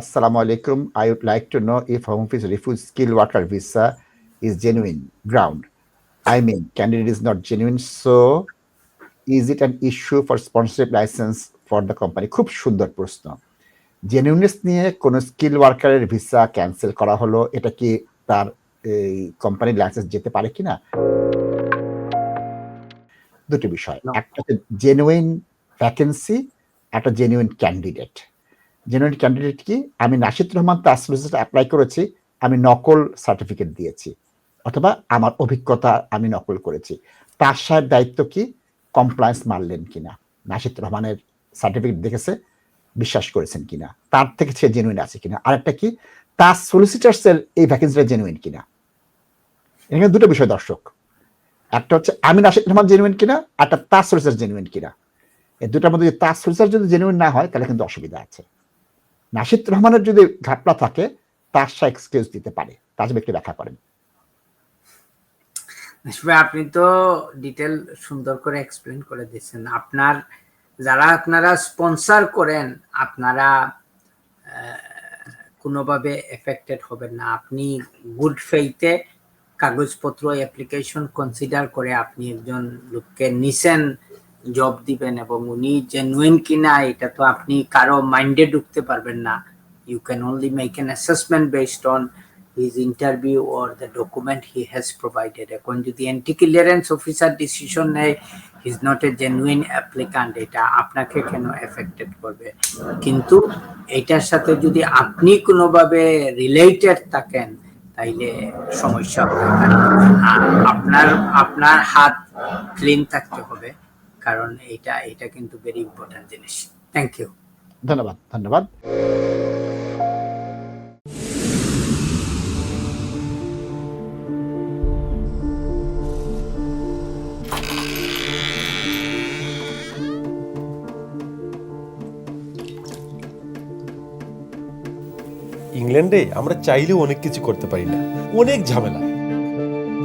আসসালামু আলাইকুম I would like to know if home office refuse skill worker visa is genuine ground I mean candidate is not genuine so is it an issue for sponsorship licence for the company খুব সুন্দর প্রশ্ন। জেনুইনেস নিয়ে কোনো skill ওয়ার্কারের visa cancel করা হলো এটা কি তার এই কোম্পানির লাইসেন্স যেতে পারে কি না? দুটো বিষয়। একটা জেনুইন ভ্যাকেন্সি একটা জেনুইন ক্যান্ডিডেট জেনুইন ক্যান্ডিডেট কি? আমি নাশিদ রহমান তাসরুল অ্যাপ্লাই করেছি, আমি নকল সার্টিফিকেট দিয়েছি, অথবা আমার অভিজ্ঞতা আমি নকল করেছি। তার সাহেব দায়িত্ব কি? কমপ্লায়েন্স মারলেন কিনা? নাশিদ রহমানের সার্টিফিকেট দেখেছে, বিশ্বাস করেছেন কিনা? তার থেকে সে জেনুইন আছে কিনা? আরেকটা কি? তার সলিসিটার্স এর এই ভ্যাকেন্সিটা জেনুইন কিনা? এখানে দুটো বিষয় দর্শক। একটা হচ্ছে, আমি নাশিদ রহমান জেনুইন কিনা? একটা তার সলিসিটার জেনুইন কিনা? এই দুটার মধ্যে যদি তার সলিসিটার যদি জেনুইন না হয়, তাহলে কিন্তু অসুবিধা আছে। নাশিদ রহমানের যদি ঘাটলা থাকে, তার সা এক্সকিউজ দিতে পারে। জন্য একটু ব্যাখ্যা করেন। আপনি তো ডিটেল সুন্দর করে এক্সপ্লেন করে দিয়েছেন। আপনার, যারা আপনারা স্পন্সর করেন, আপনারা কোনোভাবে এফেক্টেড হবেন না। আপনি গুড ফেইতে কাগজপত্র অ্যাপ্লিকেশন কনসিডার করে আপনি একজন লোককে নিছেন জব দিবেন এবং উনি জেনুইন কিনা, এটা তো আপনি কারও মাইন্ডে ঢুকতে পারবেন না। You can only make an assessment based on his interview or the document he has provided. এখন যদি এন্টি ক্লিয়ারেন্স অফিসার ডিসিশন নেয় is not a genuine applicant এটা আপনাকে কেন এফেক্টেড করবে? কিন্তু এটার সাথে যদি আপনি কোনোভাবে রিলেটেড থাকেন, তাইলে সমস্যা হবে। আপনার আপনার হাত ক্লিন থাকতে হবে। কারণ এটা এটা কিন্তু ভেরি ইম্পর্টেন্ট জিনিস। থ্যাংক ইউ ধন্যবাদ ধন্যবাদ। ইংল্যান্ডে আমরা চাইলেও অনেক কিছু করতে পারি না। অনেক ঝামেলা।